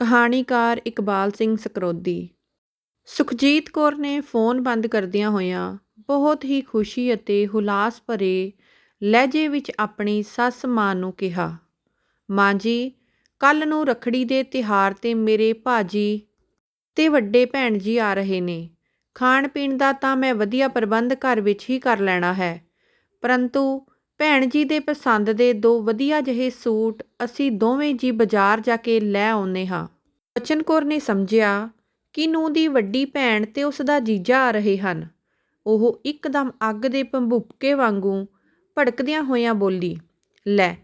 ਕਹਾਣੀਕਾਰ ਇਕਬਾਲ ਸਿੰਘ ਸਕਰੋਦੀ। ਸੁਖਜੀਤ ਕੌਰ ਨੇ ਫੋਨ ਬੰਦ ਕਰਦਿਆਂ ਹੋਇਆਂ ਬਹੁਤ ਹੀ ਖੁਸ਼ੀ ਅਤੇ ਹੁਲਾਸ ਭਰੇ ਲਹਿਜੇ ਵਿੱਚ ਆਪਣੀ ਸੱਸ ਮਾਂ ਨੂੰ ਕਿਹਾ, ਮਾਂ ਜੀ ਕੱਲ ਨੂੰ ਰੱਖੜੀ ਦੇ ਤਿਉਹਾਰ ਤੇ ਮੇਰੇ ਭਾਜੀ ਤੇ ਵੱਡੇ ਭੈਣ ਜੀ ਆ ਰਹੇ ਨੇ। ਖਾਣ ਪੀਣ ਦਾ ਤਾਂ ਮੈਂ ਵਧੀਆ ਪ੍ਰਬੰਧ ਘਰ ਵਿੱਚ ਹੀ ਕਰ ਲੈਣਾ ਹੈ, ਪਰੰਤੂ ਭੈਣ ਜੀ ਦੇ ਪਸੰਦ ਦੇ ਦੋ ਵਧੀਆ ਜਿਹੇ ਸੂਟ ਅਸੀਂ ਦੋਵੇਂ ਜੀ ਬਾਜ਼ਾਰ ਜਾ ਕੇ ਲੈ ਆਉਨੇ ਹਾਂ। ਬਚਨ ਕੌਰ ਨੇ ਸਮਝਿਆ ਕਿ ਨੂੰਹ ਦੀ ਵੱਡੀ ਭੈਣ ਤੇ ਉਸ ਦਾ ਜੀਜਾ ਆ ਰਹੇ ਹਨ। ਉਹ ਇੱਕਦਮ ਅੱਗ ਦੇ ਭੰਬੁੱਕੇ ਵਾਂਗੂ ਭੜਕਦਿਆਂ ਹੋਇਆਂ ਬੋਲੀ, ਲੈ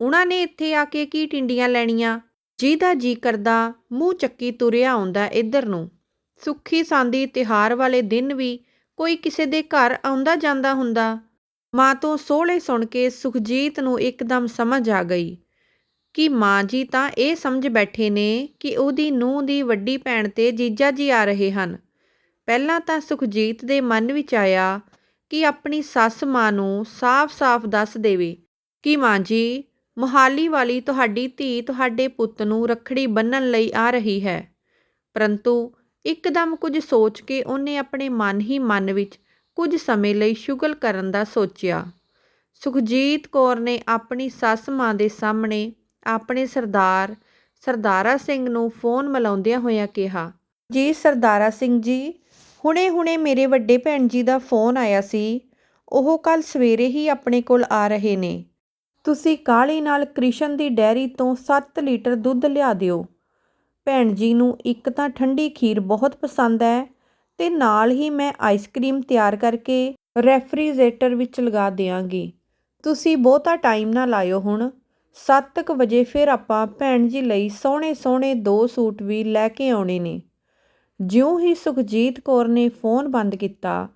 ਉਹਨਾਂ ਨੇ ਇੱਥੇ ਆ ਕੇ ਕੀ ਟਿੰਡੀਆਂ ਲੈਣੀਆਂ? ਜਿਹਦਾ ਜੀ ਕਰਦਾ ਮੂੰਹ ਚੱਕੀ ਤੁਰਿਆ ਆਉਂਦਾ ਇੱਧਰ ਨੂੰ। ਸੁੱਖੀ ਸਾਂਦੀ ਤਿਹਾਰ ਵਾਲੇ ਦਿਨ ਵੀ ਕੋਈ ਕਿਸੇ ਦੇ ਘਰ ਆਉਂਦਾ ਜਾਂਦਾ ਹੁੰਦਾ। ਮਾਂ ਤੋਂ ਸੋਹਲੇ ਸੁਣ ਕੇ ਸੁਖਜੀਤ ਨੂੰ ਇੱਕਦਮ ਸਮਝ ਆ ਗਈ ਕਿ ਮਾਂ ਜੀ ਤਾਂ ਇਹ ਸਮਝ ਬੈਠੇ ਨੇ ਕਿ ਉਹਦੀ ਨੂੰਹ ਦੀ ਵੱਡੀ ਭੈਣ ਤੇ ਜੀਜਾ ਜੀ ਆ ਰਹੇ ਹਨ। ਪਹਿਲਾਂ ਤਾਂ ਸੁਖਜੀਤ ਦੇ ਮਨ ਵਿੱਚ ਆਇਆ ਕਿ ਆਪਣੀ ਸੱਸ ਮਾਂ ਨੂੰ ਸਾਫ਼-ਸਾਫ਼ ਦੱਸ ਦੇਵੇ ਕਿ ਮਾਂ ਜੀ, ਮੁਹਾਲੀ ਵਾਲੀ ਤੁਹਾਡੀ ਧੀ ਤੁਹਾਡੇ ਪੁੱਤ ਨੂੰ ਰੱਖੜੀ ਬੰਨਣ ਲਈ ਆ ਰਹੀ ਹੈ। ਪਰੰਤੂ ਇੱਕਦਮ ਕੁਝ ਸੋਚ ਕੇ ਉਹਨੇ ਆਪਣੇ ਮਨ ਹੀ ਮਨ ਵਿੱਚ ਕੁਝ ਸਮੇਂ ਲਈ ਸ਼ੁਗਲ ਕਰਨ ਦਾ ਸੋਚਿਆ। ਸੁਖਜੀਤ ਕੌਰ ਨੇ ਆਪਣੀ ਸੱਸ ਮਾਂ ਦੇ ਸਾਹਮਣੇ ਆਪਣੇ ਸਰਦਾਰ, ਸਰਦਾਰਾ ਸਿੰਘ ਨੂੰ ਫੋਨ ਮਿਲਾਉਂਦਿਆਂ ਹੋਇਆਂ ਕਿਹਾ, ਜੀ ਸਰਦਾਰਾ ਸਿੰਘ ਜੀ, ਹੁਣੇ-ਹੁਣੇ ਮੇਰੇ ਵੱਡੇ ਭੈਣ ਜੀ ਦਾ ਫੋਨ ਆਇਆ ਸੀ। ਉਹ ਕੱਲ ਸਵੇਰੇ ਹੀ ਆਪਣੇ ਕੋਲ ਆ ਰਹੇ ਨੇ। ਤੁਸੀਂ ਕਾਲੀ ਨਾਲ ਕ੍ਰਿਸ਼ਨ ਦੀ ਡੈਰੀ ਤੋਂ 7 ਲੀਟਰ ਦੁੱਧ ਲਿਆ ਦਿਓ। ਭੈਣ ਜੀ ਨੂੰ ਇੱਕ ਤਾਂ ਠੰਡੀ ਖੀਰ ਬਹੁਤ ਪਸੰਦ ਹੈ ਅਤੇ ਨਾਲ ਹੀ ਮੈਂ ਆਈਸਕ੍ਰੀਮ ਤਿਆਰ ਕਰਕੇ ਰੈਫਰੀਜਰੇਟਰ ਵਿੱਚ ਲਗਾ ਦਿਆਂਗੀ। ਤੁਸੀਂ ਬਹੁਤਾ ਟਾਈਮ ਨਾ ਲਾਇਓ ਹੁਣ। ਸੱਤ ਕੁ ਵਜੇ ਫਿਰ ਆਪਾਂ ਭੈਣ ਜੀ ਲਈ ਸੋਹਣੇ ਸੋਹਣੇ ਦੋ ਸੂਟ ਵੀ ਲੈ ਕੇ ਆਉਣੇ ਨੇ। ਜਿਉਂ ਹੀ ਸੁਖਜੀਤ ਕੌਰ ਨੇ ਫੋਨ ਬੰਦ ਕੀਤਾ,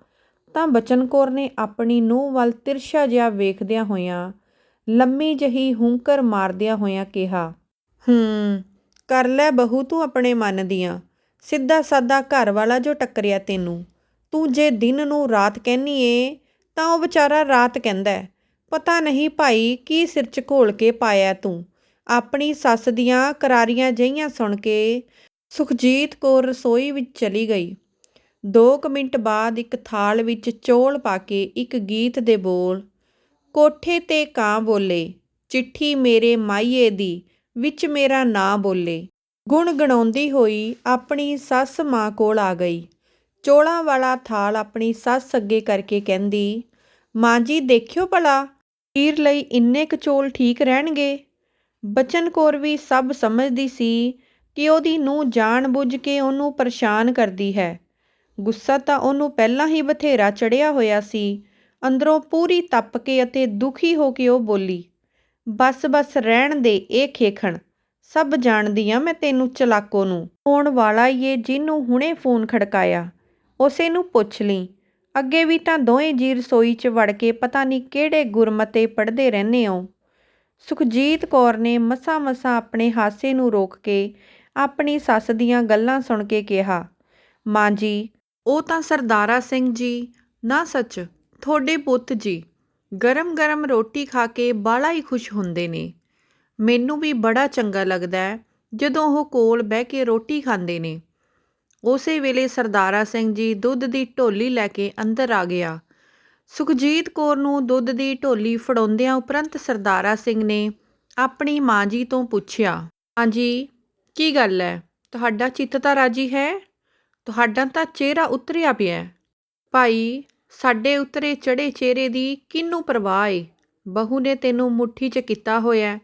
ਤਾਂ ਬਚਨ ਕੌਰ ਨੇ ਆਪਣੀ ਨੂੰਹ ਵੱਲ ਤਿਰਛਾ ਜਿਹਾ ਵੇਖਦਿਆਂ ਹੋਇਆਂ ਲੰਮੀ ਜਹੀ ਹੁੰਕਰ ਮਾਰਦਿਆਂ ਹੋਇਆਂ ਕਿਹਾ, ਹੂੰ, ਕਰ ਲੈ ਬਹੂ ਤੂੰ ਆਪਣੇ ਮਨ ਦੀਆਂ। ਸਿੱਧਾ ਸਾਦਾ ਘਰ ਵਾਲਾ ਜੋ ਟੱਕਰਿਆ ਤੈਨੂੰ। ਤੂੰ ਜੇ ਦਿਨ ਨੂੰ ਰਾਤ ਕਹਿਨੀ ਏ, ਤਾਂ ਉਹ ਵਿਚਾਰਾ ਰਾਤ ਕਹਿੰਦਾ ਪਤਾ ਨਹੀਂ ਭਾਈ ਕੀ ਸਿਰ 'ਚ ਘੋਲ ਕੇ ਪਾਇਆ ਤੂੰ। ਆਪਣੀ ਸੱਸ ਦੀਆਂ ਕਰਾਰੀਆਂ ਜਹੀਆਂ ਸੁਣ ਕੇ ਸੁਖਜੀਤ ਕੌਰ ਰਸੋਈ ਵਿੱਚ ਚਲੀ ਗਈ। 2 ਮਿੰਟ ਬਾਅਦ ਇੱਕ ਥਾਲ ਵਿੱਚ ਚੌਲ ਪਾ ਕੇ ਇੱਕ ਗੀਤ ਦੇ ਬੋਲ, ਕੋਠੇ ਤੇ ਕਾਂ ਬੋਲੇ, ਚਿੱਠੀ ਮੇਰੇ ਮਾਈਏ ਦੀ, ਵਿੱਚ ਮੇਰਾ ਨਾਂ ਬੋਲੇ। ਗੁਣ ਗਣਾਉਂਦੀ ਹੋਈ ਆਪਣੀ ਸੱਸ ਮਾਂ ਕੋਲ ਆ ਗਈ। ਚੋਲਾਂ ਵਾਲਾ ਥਾਲ ਆਪਣੀ ਸੱਸ ਅੱਗੇ ਕਰਕੇ ਕਹਿੰਦੀ, ਮਾਂ ਜੀ, ਦੇਖਿਓ ਭਲਾ ਖੀਰ ਲਈ ਇੰਨੇ ਕੁ ਚੌਲ ਠੀਕ ਰਹਿਣਗੇ? ਬਚਨ ਕੌਰ ਵੀ ਸਭ ਸਮਝਦੀ ਸੀ ਕਿ ਉਹਦੀ ਨੂੰਹ ਜਾਣ ਬੁੱਝ ਕੇ ਉਹਨੂੰ ਪਰੇਸ਼ਾਨ ਕਰਦੀ ਹੈ। ਗੁੱਸਾ ਤਾਂ ਉਹਨੂੰ ਪਹਿਲਾਂ ਹੀ ਬਥੇਰਾ ਚੜਿਆ ਹੋਇਆ ਸੀ, ਅੰਦਰੋਂ ਪੂਰੀ ਤੱਪ ਕੇ ਅਤੇ ਦੁਖੀ ਹੋ ਕੇ ਉਹ ਬੋਲੀ ਬਸ ਬਸ ਰਹਿਣ ਦੇ, ਇਹ ਖੇਖਣ। ਸਭ ਜਾਣਦੀ ਆ ਮੈਂ ਤੈਨੂੰ ਚਲਾਕੋ ਨੂੰ। ਹੋਣ ਵਾਲਾ ਏ ਜਿਹਨੂੰ ਹੁਣੇ ਫੋਨ ਖੜਕਾਇਆ। ਉਸੇ ਨੂੰ ਪੁੱਛ ਲਈ। ਅੱਗੇ ਵੀ ਤਾਂ ਦੋਵੇਂ ਜੀ ਰਸੋਈ 'ਚ ਵੜ ਕੇ ਪਤਾ ਨਹੀਂ ਕਿਹੜੇ ਗੁਰਮਤੇ ਪੜ੍ਹਦੇ ਰਹਿੰਦੇ ਹੋ ਸੁਖਜੀਤ ਕੌਰ ਨੇ ਮਸਾਂ ਮਸਾਂ ਆਪਣੇ ਹਾਸੇ ਨੂੰ ਰੋਕ ਕੇ ਆਪਣੀ ਸੱਸ ਦੀਆਂ ਗੱਲਾਂ ਸੁਣ ਕੇ ਕਿਹਾ, ਮਾਂ ਜੀ, ਉਹ ਤਾਂ ਸਰਦਾਰਾ ਸਿੰਘ ਜੀ। ਨਾ ਸੱਚ, ਤੁਹਾਡੇ ਪੁੱਤ ਜੀ। ਗਰਮ-ਗਰਮ ਰੋਟੀ ਖਾ ਕੇ ਬਾਲਾ ਹੀ ਖੁਸ਼ ਹੁੰਦੇ ਨੇ। ਮੈਨੂੰ ਵੀ ਬੜਾ ਚੰਗਾ ਲੱਗਦਾ ਜਦੋਂ ਉਹ ਕੋਲ ਬਹਿ ਕੇ ਰੋਟੀ ਖਾਂਦੇ ਨੇ। ਉਸੇ ਵੇਲੇ ਸਰਦਾਰਾ ਸਿੰਘ ਜੀ ਦੁੱਧ ਦੀ ਢੋਲੀ ਲੈ ਕੇ ਅੰਦਰ ਆ ਗਿਆ। ਸੁਖਜੀਤ ਕੌਰ ਨੂੰ ਦੁੱਧ ਦੀ ਢੋਲੀ ਫੜਾਉਂਦਿਆਂ ਉਪਰੰਤ ਸਰਦਾਰਾ ਸਿੰਘ ਨੇ ਆਪਣੀ ਮਾਂ ਜੀ ਤੋਂ ਪੁੱਛਿਆ, ਮਾਂ ਜੀ, ਕੀ ਗੱਲ ਹੈ? ਤੁਹਾਡਾ ਚਿੱਤ ਤਾਂ ਰਾਜੀ ਹੈ? ਤੁਹਾਡਾ ਤਾਂ ਚਿਹਰਾ ਉਤਰਿਆ ਪਿਆ ਭਾਈ, ਸਾਡੇ ਉਤਰੇ ਚੜੇ ਚਿਹਰੇ ਦੀ ਕਿੰਨੂੰ ਪਰਵਾਹ ਏ? ਬਹੂ ਨੇ ਤੈਨੂੰ ਮੁੱਠੀ 'ਚ ਕੀਤਾ ਹੋਇਆ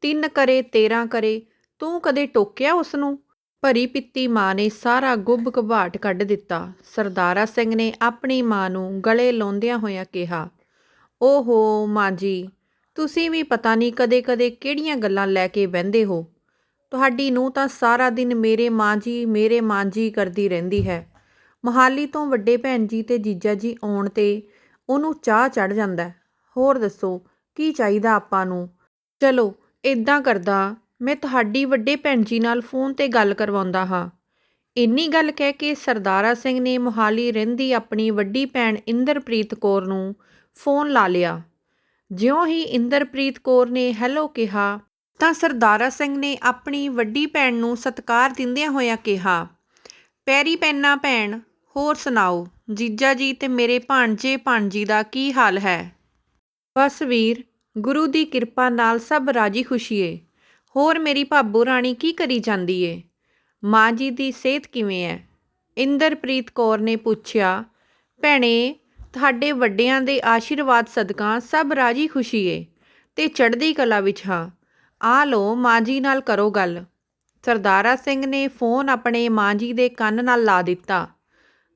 ਤਿੰਨ ਕਰੇ 13 ਕਰੇ, ਤੂੰ ਕਦੇ ਟੋਕਿਆ ਉਸ ਨੂੰ ਭਰੀ ਪਿੱਤੀ ਮਾਂ ਨੇ ਸਾਰਾ ਗੁੱਬ ਘਬਾਟ ਕੱਢ ਦਿੱਤਾ। ਸਰਦਾਰਾ ਸਿੰਘ ਨੇ ਆਪਣੀ ਮਾਂ ਨੂੰ ਗਲੇ ਲਾਉਂਦਿਆਂ ਹੋਇਆਂ ਕਿਹਾ, ਓਹੋ ਮਾਂ ਜੀ, ਤੁਸੀਂ ਵੀ ਪਤਾ ਨਹੀਂ ਕਦੇ-ਕਦੇ ਕਿਹੜੀਆਂ ਗੱਲਾਂ ਲੈ ਕੇ ਬਹਿੰਦੇ ਹੋ। ਤੁਹਾਡੀ ਨੂੰ ਤਾਂ ਸਾਰਾ ਦਿਨ ਮੇਰੇ ਮਾਂ ਜੀ, ਮੇਰੇ ਮਾਂ ਜੀ ਕਰਦੀ ਰਹਿੰਦੀ ਹੈ। ਮਹਾਲੀ ਤੋਂ ਵੱਡੇ ਭੈਣ ਜੀ ਤੇ ਜੀਜਾ ਜੀ ਆਉਣ ਤੇ ਉਹਨੂੰ ਚਾਹ ਚੜ ਜਾਂਦਾ ਹੋਰ ਦੱਸੋ, ਕੀ ਚਾਹੀਦਾ ਆਪਾਂ ਨੂੰ? ਚਲੋ ਇੱਦਾਂ ਕਰਦਾ, ਮੈਂ ਤੁਹਾਡੀ ਵੱਡੇ ਭੈਣ ਜੀ ਨਾਲ ਫੋਨ ਤੇ ਗੱਲ ਕਰਵਾਉਂਦਾ ਹਾਂ। ਇੰਨੀ ਗੱਲ ਕਹਿ ਕੇ ਸਰਦਾਰਾ ਸਿੰਘ ਨੇ ਮੋਹਾਲੀ ਰਹਿੰਦੀ ਆਪਣੀ ਵੱਡੀ ਭੈਣ ਇੰਦਰਪ੍ਰੀਤ ਕੌਰ ਨੂੰ ਫੋਨ ਲਾ ਲਿਆ। ਜਿਉਂ ਹੀ ਇੰਦਰਪ੍ਰੀਤ ਕੌਰ ਨੇ ਹੈਲੋ ਕਿਹਾ, ਤਾਂ ਸਰਦਾਰਾ ਸਿੰਘ ਨੇ ਆਪਣੀ ਵੱਡੀ ਭੈਣ ਨੂੰ ਸਤਿਕਾਰ ਦਿੰਦਿਆਂ ਹੋਇਆਂ ਕਿਹਾ, ਪੈਰੀ ਪੈਨਾ ਭੈਣ, ਹੋਰ ਸੁਣਾਓ, ਜੀਜਾ ਜੀ ਤੇ ਮੇਰੇ ਭਾਣਜੇ ਭਾਣਜੀ ਦਾ ਕੀ ਹਾਲ ਹੈ? ਬਸ ਵੀਰ ਗੁਰੂ ਦੀ ਕਿਰਪਾ ਨਾਲ ਸਭ ਰਾਜੀ ਖੁਸ਼ੀ ਏ ਹੋਰ ਮੇਰੀ ਭਾਬੂ ਰਾਣੀ ਕੀ ਕਰੀ ਜਾਂਦੀ ਏ ਮਾਂ ਜੀ ਦੀ ਸਿਹਤ ਕਿਵੇਂ ਹੈ ਇੰਦਰਪ੍ਰੀਤ ਕੌਰ ਨੇ ਪੁੱਛਿਆ, ਭੈਣੇ, ਤੁਹਾਡੇ ਵੱਡਿਆਂ ਦੇ ਆਸ਼ੀਰਵਾਦ ਸਦਕਾ ਸਭ ਰਾਜੀ ਖੁਸ਼ੀ ਏ ਤੇ ਚੜ੍ਹਦੀ ਕਲਾ ਵਿੱਚ ਹਾਂ। ਆ ਲੋ ਮਾਂ ਜੀ ਨਾਲ ਕਰੋ ਗੱਲ। ਸਰਦਾਰਾ ਸਿੰਘ ਨੇ ਫੋਨ ਆਪਣੇ ਮਾਂ ਜੀ ਦੇ ਕੰਨ ਨਾਲ ਲਾ ਦਿੱਤਾ।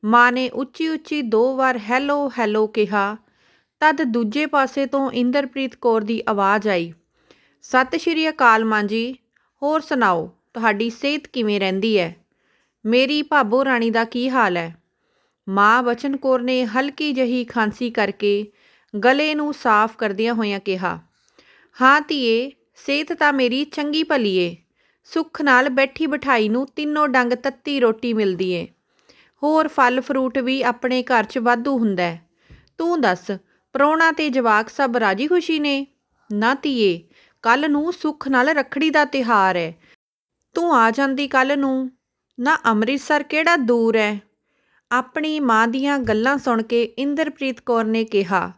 ਮਾਂ ਨੇ ਉੱਚੀ ਉੱਚੀ ਦੋ ਵਾਰ ਹੈਲੋ ਹੈਲੋ ਕਿਹਾ ਤਦ ਦੂਜੇ ਪਾਸੇ ਤੋਂ ਇੰਦਰਪ੍ਰੀਤ ਕੌਰ ਦੀ ਆਵਾਜ਼ ਆਈ, ਸਤਿ ਸ਼੍ਰੀ ਅਕਾਲ ਮਾਂ ਜੀ, ਹੋਰ ਸੁਣਾਓ, ਤੁਹਾਡੀ ਸਿਹਤ ਕਿਵੇਂ ਰਹਿੰਦੀ ਹੈ? ਮੇਰੀ ਭਾਬੋ ਰਾਣੀ ਦਾ ਕੀ ਹਾਲ ਹੈ? ਮਾਂ ਬਚਨ ਕੌਰ ਨੇ ਹਲਕੀ ਜਹੀ ਖਾਂਸੀ ਕਰਕੇ ਗਲੇ ਨੂੰ ਸਾਫ਼ ਕਰਦਿਆਂ ਹੋਇਆਂ ਕਿਹਾ, ਹਾਂ ਧੀਏ, ਸਿਹਤ ਤਾਂ ਮੇਰੀ ਚੰਗੀ ਭਲੀ ਏ। ਸੁੱਖ ਨਾਲ ਬੈਠੀ ਬਿਠਾਈ ਨੂੰ ਤਿੰਨੋਂ ਡੰਗ ਤੱਤੀ ਰੋਟੀ ਮਿਲਦੀ ਏ। ਹੋਰ ਫਲ ਫਰੂਟ ਵੀ ਆਪਣੇ ਘਰ 'ਚ ਵਾਧੂ ਹੁੰਦਾ ਤੂੰ ਦੱਸ ਪ੍ਰਾਹੁਣਾ ਤੇ ਜਵਾਕ ਸਭ ਰਾਜੀ ਖੁਸ਼ੀ ਨੇ। ਨਾ ਧੀਏ, ਕੱਲ ਨੂੰ ਸੁੱਖ ਨਾਲ ਰੱਖੜੀ ਦਾ ਤਿਹਾਰ ਹੈ ਤੂੰ ਆ ਜਾਂਦੀ ਕੱਲ ਨੂੰ। ਨਾ ਅੰਮ੍ਰਿਤਸਰ ਕਿਹੜਾ ਦੂਰ ਹੈ ਆਪਣੀ ਮਾਂ ਦੀਆਂ ਗੱਲਾਂ ਸੁਣ ਕੇ ਇੰਦਰਪ੍ਰੀਤ ਕੌਰ ਨੇ ਕਿਹਾ,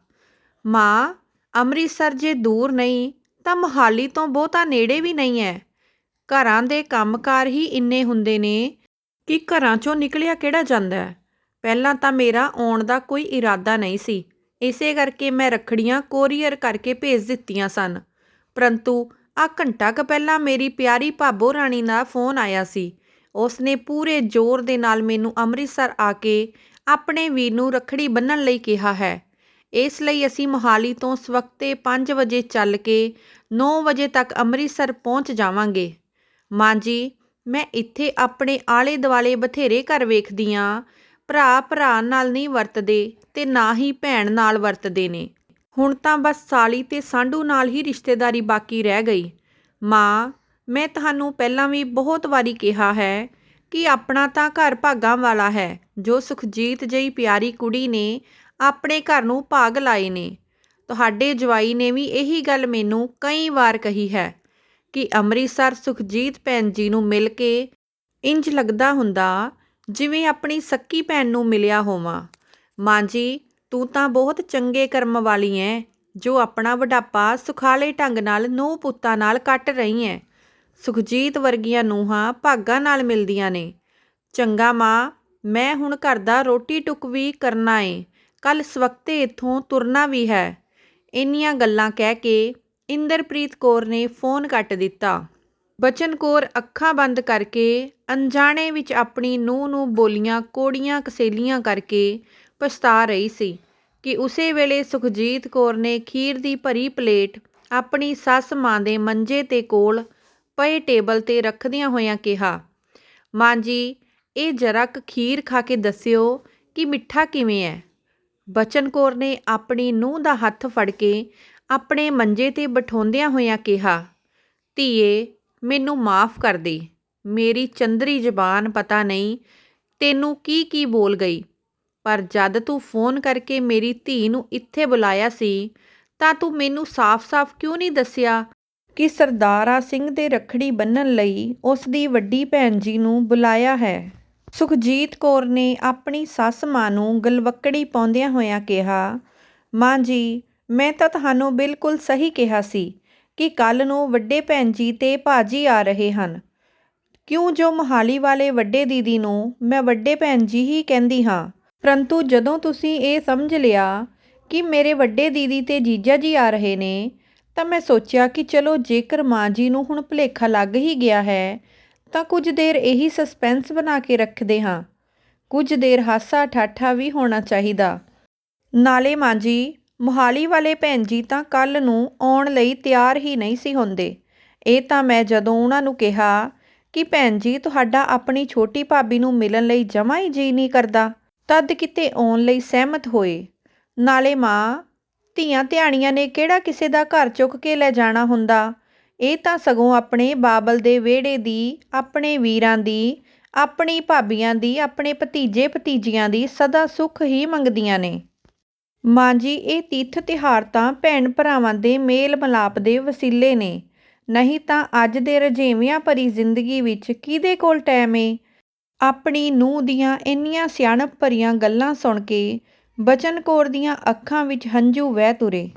ਮਾਂ, ਅੰਮ੍ਰਿਤਸਰ ਜੇ ਦੂਰ ਨਹੀਂ, ਤਾਂ ਮੋਹਾਲੀ ਤੋਂ ਬਹੁਤਾ ਨੇੜੇ ਵੀ ਨਹੀਂ ਹੈ ਘਰਾਂ ਦੇ ਕੰਮਕਾਰ ਹੀ ਇੰਨੇ ਹੁੰਦੇ ਨੇ ਕਿ ਘਰਾਂ ਚੋਂ ਨਿਕਲਿਆ ਕਿਹੜਾ ਜਾਂਦਾ ਹੈ ਪਹਿਲਾਂ ਤਾਂ ਮੇਰਾ ਆਉਣ ਦਾ ਕੋਈ ਇਰਾਦਾ ਨਹੀਂ ਸੀ। ਇਸੇ ਕਰਕੇ ਮੈਂ ਰੱਖੜੀਆਂ ਕੋਰੀਅਰ ਕਰਕੇ ਭੇਜ ਦਿੱਤੀਆਂ ਸਨ। ਪਰੰਤੂ ਆ ਘੰਟਾ ਕੁ ਪਹਿਲਾਂ ਮੇਰੀ ਪਿਆਰੀ ਭਾਬੋ ਰਾਣੀ ਦਾ ਫੋਨ ਆਇਆ ਸੀ। ਉਸ ਨੇ ਪੂਰੇ ਜ਼ੋਰ ਦੇ ਨਾਲ ਮੈਨੂੰ ਅੰਮ੍ਰਿਤਸਰ ਆ ਕੇ ਆਪਣੇ ਵੀਰ ਨੂੰ ਰੱਖੜੀ ਬੰਨਣ ਲਈ ਕਿਹਾ ਹੈ। ਇਸ ਲਈ ਅਸੀਂ ਮੋਹਾਲੀ ਤੋਂ ਸਵਖਤੇ 5 ਵਜੇ ਚੱਲ ਕੇ 9 ਵਜੇ ਤੱਕ ਅੰਮ੍ਰਿਤਸਰ ਪਹੁੰਚ ਜਾਵਾਂਗੇ। ਮਾਂ ਜੀ, ਮੈਂ ਇੱਥੇ ਆਪਣੇ ਆਲੇ ਦੁਆਲੇ ਬਥੇਰੇ ਘਰ ਵੇਖਦੀ ਵੇਖਦੀਆਂ ਭਰਾ ਭਰਾ ਨਾਲ ਨਹੀਂ ਵਰਤਦੇ ਤੇ ਨਾ ਹੀ ਭੈਣ ਨਾਲ ਵਰਤਦੇ ਨੇ। ਹੁਣ ਤਾਂ ਬਸ ਸਾਲੀ ਤੇ ਸਾਂਢੂ ਨਾਲ ਹੀ ਰਿਸ਼ਤੇਦਾਰੀ ਬਾਕੀ ਰਹਿ ਗਈ। ਮਾਂ, ਮੈਂ ਤੁਹਾਨੂੰ ਪਹਿਲਾਂ ਵੀ ਬਹੁਤ ਵਾਰੀ ਕਿਹਾ ਹੈ ਕਿ ਆਪਣਾ ਤਾਂ ਘਰ ਭਾਗਾਂ ਵਾਲਾ ਹੈ, ਜੋ ਸੁਖਜੀਤ ਜਈ ਪਿਆਰੀ ਕੁੜੀ ਨੇ ਆਪਣੇ ਘਰ ਨੂੰ ਭਾਗ ਲਾਏ ਨੇ। ਤੁਹਾਡੇ ਜਵਾਈ ਨੇ ਵੀ ਇਹੀ ਗੱਲ ਮੈਨੂੰ ਕਈ ਵਾਰ ਕਹੀ ਹੈ ਕਿ ਅੰਮ੍ਰਿਤਸਰ ਸੁਖਜੀਤ ਭੈਣ ਜੀ ਨੂੰ ਮਿਲ ਕੇ ਇੰਜ ਲੱਗਦਾ ਹੁੰਦਾ ਜਿਵੇਂ ਆਪਣੀ ਸੱਕੀ ਭੈਣ ਨੂੰ ਮਿਲਿਆ ਹੋਵਾਂ। ਮਾਂ ਜੀ, ਤੂੰ ਤਾਂ ਬਹੁਤ ਚੰਗੇ ਕਰਮ ਵਾਲੀ ਐ, ਜੋ ਆਪਣਾ ਵਡਾਪਾ ਸੁਖਾਲੇ ਢੰਗ ਨਾਲ ਨੂੰਹ ਪੁੱਤਾਂ ਨਾਲ ਕੱਟ ਰਹੀ ਐ। ਸੁਖਜੀਤ ਵਰਗੀਆਂ ਨੂੰਹਾਂ ਭਾਗਾਂ ਨਾਲ ਮਿਲਦੀਆਂ ਨੇ। ਚੰਗਾ ਮਾਂ, ਮੈਂ ਹੁਣ ਘਰ ਦਾ ਰੋਟੀ ਟੁੱਕ ਵੀ ਕਰਨਾ ਏ ਕੱਲ ਸਵਖਤੇ ਇੱਥੋਂ ਤੁਰਨਾ ਵੀ ਹੈ। ਇੰਨੀਆਂ ਗੱਲਾਂ ਕਹਿ ਕੇ ਇੰਦਰਪ੍ਰੀਤ ਕੌਰ ਨੇ ਫੋਨ ਕੱਟ ਦਿੱਤਾ। ਬਚਨ ਕੌਰ ਅੱਖਾਂ ਬੰਦ ਕਰਕੇ, ਅਣਜਾਣੇ ਵਿੱਚ ਆਪਣੀ ਨੂੰਹ ਨੂੰ ਬੋਲੀਆਂ ਕੋੜੀਆਂ ਕਸੇਲੀਆਂ ਕਰਕੇ ਪਛਤਾ ਰਹੀ ਸੀ ਕਿ ਉਸੇ ਵੇਲੇ ਸੁਖਜੀਤ ਕੌਰ ਨੇ ਖੀਰ ਦੀ ਭਰੀ ਪਲੇਟ ਆਪਣੀ ਸੱਸ ਮਾਂ ਦੇ ਮੰਜੇ ਤੇ ਕੋਲ ਪਏ ਟੇਬਲ ਤੇ ਰੱਖਦਿਆਂ ਹੋਇਆਂ ਕਿਹਾ, ਮਾਂ ਜੀ, ਇਹ ਜਰਾ ਕੁ ਖੀਰ ਖਾ ਕੇ ਦੱਸਿਓ ਕਿ ਮਿੱਠਾ ਕਿਵੇਂ ਹੈ ਬਚਨ ਕੌਰ ਨੇ ਆਪਣੀ ਨੂੰਹ ਦਾ ਹੱਥ ਫੜ ਕੇ ਆਪਣੇ ਮੰਜੇ ਤੇ ਬਿਠਾਉਂਦਿਆਂ ਹੋਇਆਂ ਕਿਹਾ, ਧੀਏ ਮੈਨੂੰ ਮਾਫ ਕਰ ਦੇ। ਮੇਰੀ ਚੰਦਰੀ ਜ਼ਬਾਨ ਪਤਾ ਨਹੀਂ ਤੈਨੂੰ ਕੀ ਕੀ ਬੋਲ ਗਈ। ਪਰ ਜਦ ਤੂੰ ਫੋਨ ਕਰਕੇ ਮੇਰੀ ਧੀ ਨੂੰ ਇੱਥੇ ਬੁਲਾਇਆ ਸੀ, ਤਾਂ ਤੂੰ ਮੈਨੂੰ ਸਾਫ਼-ਸਾਫ਼ ਕਿਉਂ ਨਹੀਂ ਦੱਸਿਆ ਕਿ ਸਰਦਾਰਾ ਸਿੰਘ ਦੇ ਰੱਖੜੀ ਬੰਨਣ ਲਈ ਉਸ ਦੀ ਵੱਡੀ ਭੈਣ ਜੀ ਨੂੰ ਬੁਲਾਇਆ ਹੈ? ਸੁਖਜੀਤ ਕੌਰ ਨੇ ਆਪਣੀ ਸੱਸ ਮਾਂ ਨੂੰ ਗਲਵੱਕੜੀ ਪਾਉਂਦਿਆਂ ਹੋਇਆਂ ਕਿਹਾ, ਮਾਂ ਜੀ, ਮੈਂ ਤਾਂ ਤੁਹਾਨੂੰ ਬਿਲਕੁਲ ਸਹੀ ਕਿਹਾ ਸੀ। ਕਿ ਕੱਲ੍ਹ ਨੂੰ ਵੱਡੇ ਭੈਣ ਜੀ ਅਤੇ ਭਾਅ ਜੀ ਆ ਰਹੇ ਹਨ। ਕਿਉਂ ਜੋ ਮੋਹਾਲੀ ਵਾਲੇ ਵੱਡੇ ਦੀਦੀ ਨੂੰ ਮੈਂ ਵੱਡੇ ਭੈਣ ਜੀ ਹੀ ਕਹਿੰਦੀ ਹਾਂ। ਪਰੰਤੂ ਜਦੋਂ ਤੁਸੀਂ ਇਹ ਸਮਝ ਲਿਆ ਕਿ ਮੇਰੇ ਵੱਡੇ ਦੀਦੀ ਅਤੇ ਜੀਜਾ ਜੀ ਆ ਰਹੇ ਨੇ, ਤਾਂ ਮੈਂ ਸੋਚਿਆ ਕਿ ਚਲੋ ਜੇਕਰ ਮਾਂ ਜੀ ਨੂੰ ਹੁਣ ਭੁਲੇਖਾ ਲੱਗ ਹੀ ਗਿਆ ਹੈ, ਤਾਂ ਕੁਝ ਦੇਰ ਇਹੀ ਸਸਪੈਂਸ ਬਣਾ ਕੇ ਰੱਖਦੇ ਹਾਂ। ਕੁਝ ਦੇਰ ਹਾਸਾ ਠਾਠਾ ਵੀ ਹੋਣਾ ਚਾਹੀਦਾ। ਨਾਲੇ ਮਾਂ ਜੀ ਮੋਹਾਲੀ ਵਾਲੇ ਭੈਣ ਜੀ ਤਾਂ ਕੱਲ੍ਹ ਨੂੰ ਆਉਣ ਲਈ ਤਿਆਰ ਹੀ ਨਹੀਂ ਸੀ ਹੁੰਦੇ। ਇਹ ਤਾਂ ਮੈਂ ਜਦੋਂ ਉਹਨਾਂ ਨੂੰ ਕਿਹਾ ਕਿ ਭੈਣ ਜੀ, ਤੁਹਾਡਾ ਆਪਣੀ ਛੋਟੀ ਭਾਬੀ ਨੂੰ ਮਿਲਣ ਲਈ ਜਮਾ ਹੀ ਜੀ ਨਹੀਂ ਕਰਦਾ, ਤਦ ਕਿਤੇ ਆਉਣ ਲਈ ਸਹਿਮਤ ਹੋਏ। ਨਾਲੇ ਮਾਂ, ਧੀਆਂ ਧਿਆਣੀਆਂ ਨੇ ਕਿਹੜਾ ਕਿਸੇ ਦਾ ਘਰ ਚੁੱਕ ਕੇ ਲੈ ਜਾਣਾ ਹੁੰਦਾ? ਇਹ ਤਾਂ ਸਗੋਂ ਆਪਣੇ ਬਾਬਲ ਦੇ ਵਿਹੜੇ ਦੀ, ਆਪਣੇ ਵੀਰਾਂ ਦੀ, ਆਪਣੀ ਭਾਬੀਆਂ ਦੀ, ਆਪਣੇ ਭਤੀਜੇ ਭਤੀਜੀਆਂ ਦੀ ਸਦਾ ਸੁੱਖ ਹੀ ਮੰਗਦੀਆਂ ਨੇ। ਮਾਂ ਜੀ, ਇਹ ਤੀਰਥ ਤਿਉਹਾਰ ਤਾਂ ਭੈਣ ਭਰਾਵਾਂ ਦੇ ਮੇਲ ਮਿਲਾਪ ਦੇ ਵਸੀਲੇ ਨੇ। ਨਹੀਂ ਤਾਂ ਅੱਜ ਦੇ ਰੁਝੇਵਿਆਂ ਭਰੀ ਜ਼ਿੰਦਗੀ ਵਿੱਚ ਕਿਹਦੇ ਕੋਲ ਟੈਮ ਏ? ਆਪਣੀ ਨੂੰਹ ਦੀਆਂ ਇੰਨੀਆਂ ਸਿਆਣਪ ਭਰੀਆਂ ਗੱਲਾਂ ਸੁਣ ਕੇ ਬਚਨ ਕੌਰ ਦੀਆਂ ਅੱਖਾਂ ਵਿੱਚ ਹੰਝੂ ਵਹਿ ਤੁਰੇ।